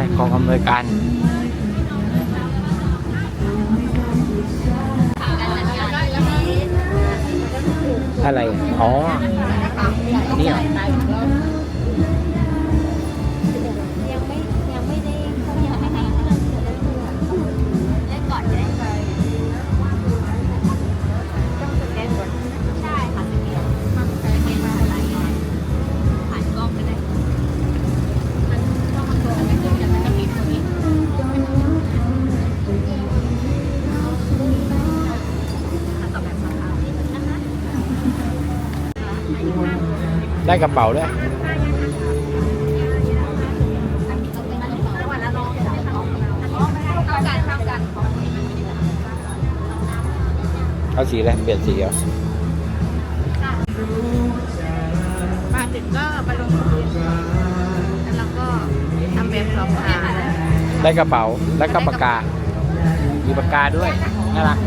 อะไรกองอำนวยการอะไร อ๋อ นี่ ได้กระเป๋าด้วยเท่ากันเท่ากันเอาสีอะไรเปลี่ยนสีเหรอมาถึงก็ไปลงทะเบียนแล้วเราก็ทำแบบสอบถามได้กระเป๋าแล้วก็ปากกามีปากกาด้วยน่ารัก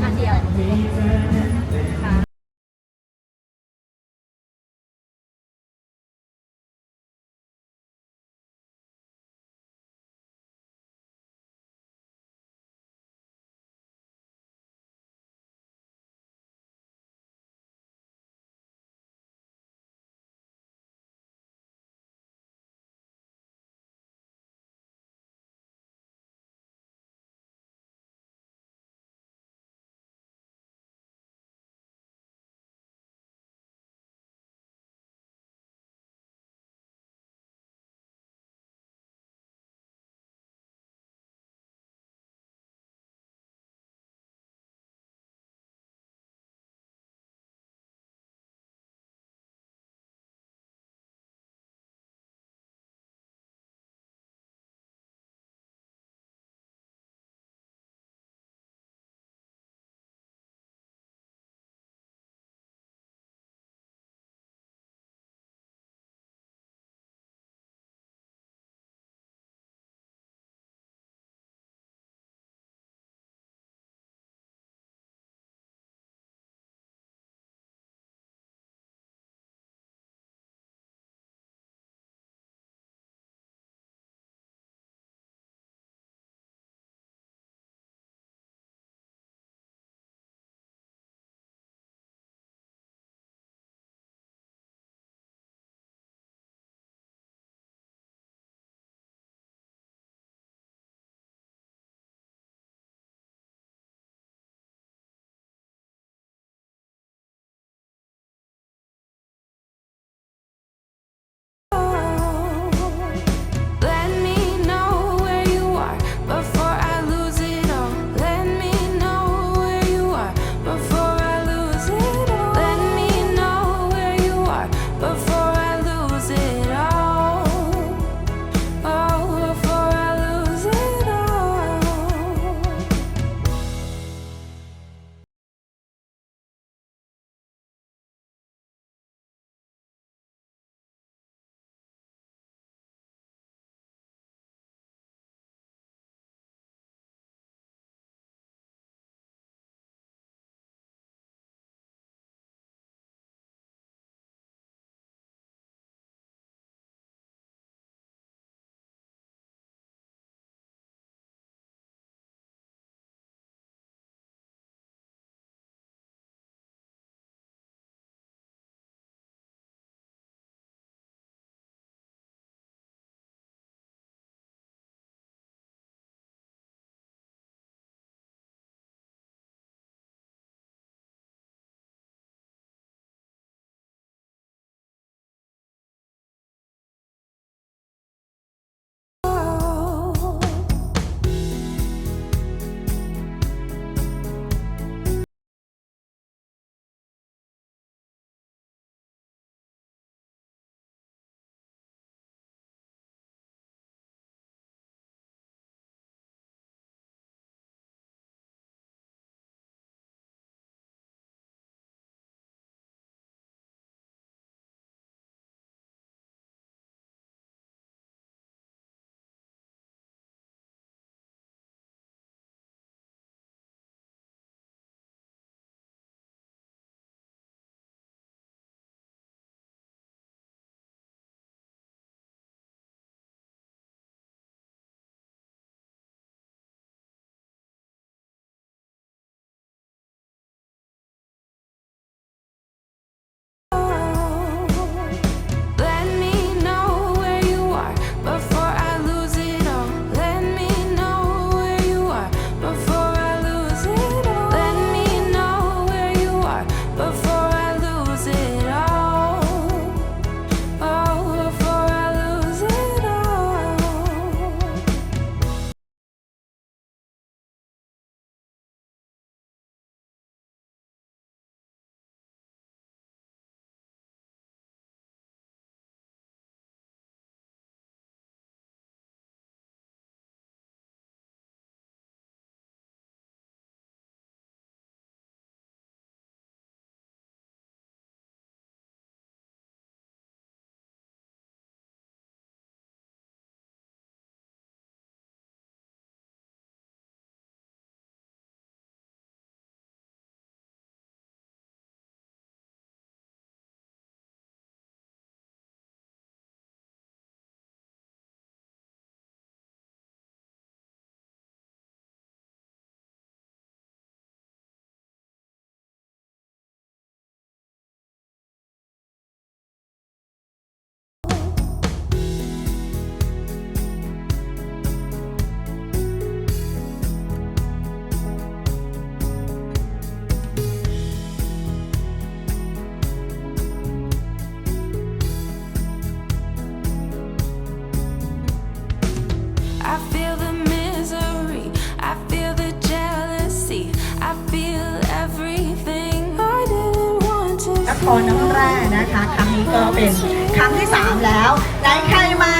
นเดียวนะคะ ครั้งนี้ก็เป็นครั้งที่สามแล้วไหนใครมา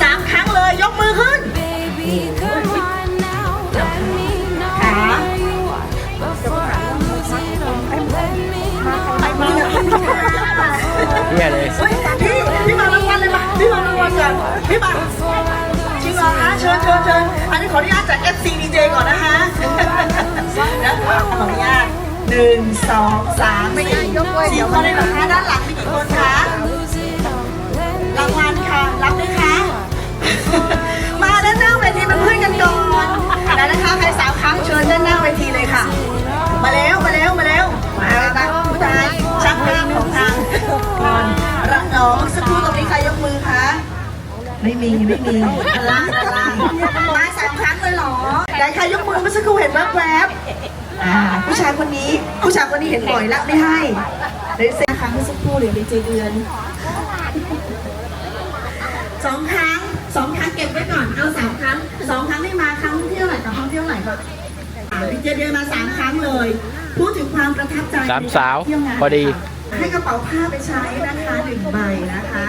สามครั้งเลยยกมือขึ้น Baby, come on now. Let me know Hả? where you are before I lose it all. Let me know. เที่ยเลยเฮ้ยพี่พี่มารางวัลเลยมาพี่มารางวัลก่อนพี่มา Before I lose จริงเหรอคะเชิญเชิญเชิญอันนี้ขออนุญาตจาก FC DJ ก่อนนะคะนะคะขออนุญาต หนึ่งสองสามสี่สี่คนเลยเหรอคะด้านหลังมีกี่คนคะ lose it all. Let me รางวัลค่ะรับไหมคะ มาด้านหน้าเวทีเป็นเพื่อนกันก่อนแล้วนะคะใครสามครั้งเชิญด้านหน้าเวทีเลยค่ะ มาแล้วมาแล้วมาแล้วมาตาผู้ชายช่างภาพของทางก่อนรักน้องสักครู่ตรงนี้ใครยกมือคะไม่มีไม่มีด้านล่างด้านล่างมาสามครั้งเลยเหรอไหนใครยกมือเมื่อสักครู่เห็นแวบๆ อ่าผู้ชายคนนี้ผู้ชายคนนี้เห็นบ่อยแล้วไม่ให้เดี๋ยวเซ็นครั้งเมื่อสักครู่เหรียญดีเจเดือนสองครั้งสองครั้งเก็บไว้ก่อนเอาสามครั้งสองครั้งไม่มาครั้งที่เท่าไหร่กับครั้งที่เท่าไหร่ก็ดีเจเดือนมาสามครั้งเลย พูดถึงความประทับใจสามสาวเที่ยงนพอดีให้กระเป๋าผ้าไปใช้นะคะหนึ่งใบนะคะ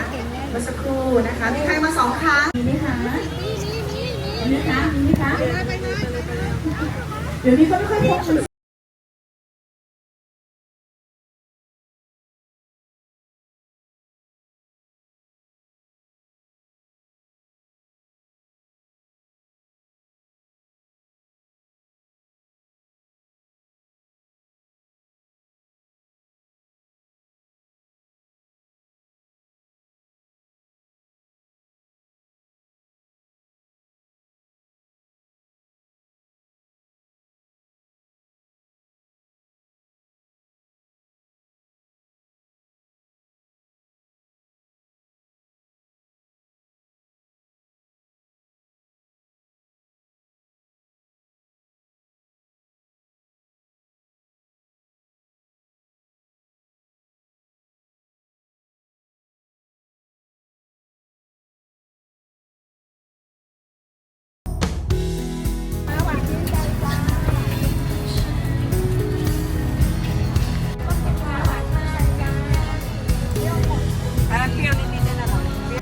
เมื่อสักครู่นะคะมีใครมาสองครั้งมีไหมคะมีไหมคะมีไหมคะ เดี๋ยวนี้ก็ไม่ค่อยพกมือ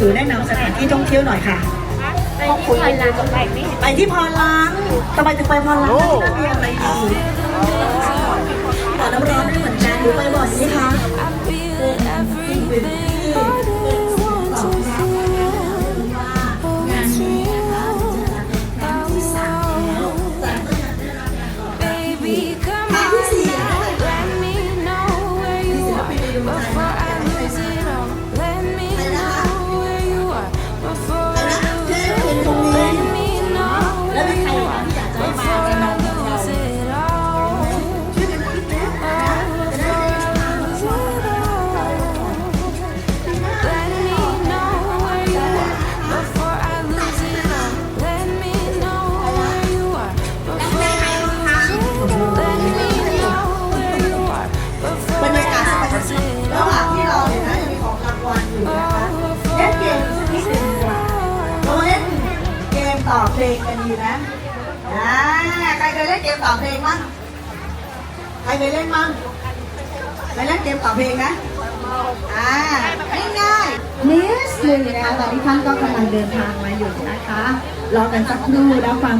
ถือแนะนำสถานที่ท่องเที่ยวหน่อยค่ะคุยลากับไปไม่ไปที่พรลังทำไมถึงไปพรลังที่นั่นมีอะไรดีต่อน้ำร้อนได้เหมือนกันหรือไปบ่อยไหมคะ ดีนะอ่าใครเคยเล่นเกมต่อเพลงมั้งใครเคยเล่นมั้งไปเล่นเกมต่อเพลงนะอ่าง่ายๆนิดนึงนะคะตอนนี้ท่านก็กำลังเดินทางมาอยู่นะคะรอกันสักครู่แล้วฟัง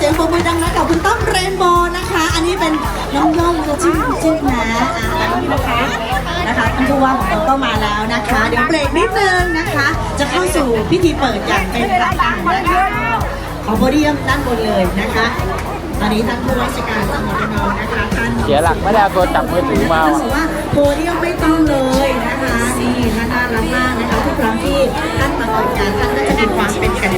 สียงปรบมือดังนะกับคุณต้อมเรนโบว์นะคะ อันนี้เป็นน้องย่องตัวจิ้มจิ้มนะอะแบบนี้นะคะนะคะท่านผู้ว่าของเราก็มาแล้วนะคะ เดี๋ยวเบรกนิดนึงนะคะ จะเข้าสู่พิธีเปิดอย่างเป็นทางการนะคะขอโพเดียมด้านบนเลยนะคะ ตอนนี้ท่านผู้ว่าราชการจังหวัดระนองนะคะท่านเสียหลักไม่ได้เอาตัวจับมือถือมาท่านว่ะบอกว่าโพเดียมไม่ต้องเลยนะคะนี่ท่านน่ารักมากนะคะทุกครั้งที่ท่านมาเปิดงานท่านก็จะมีความเป็นกัน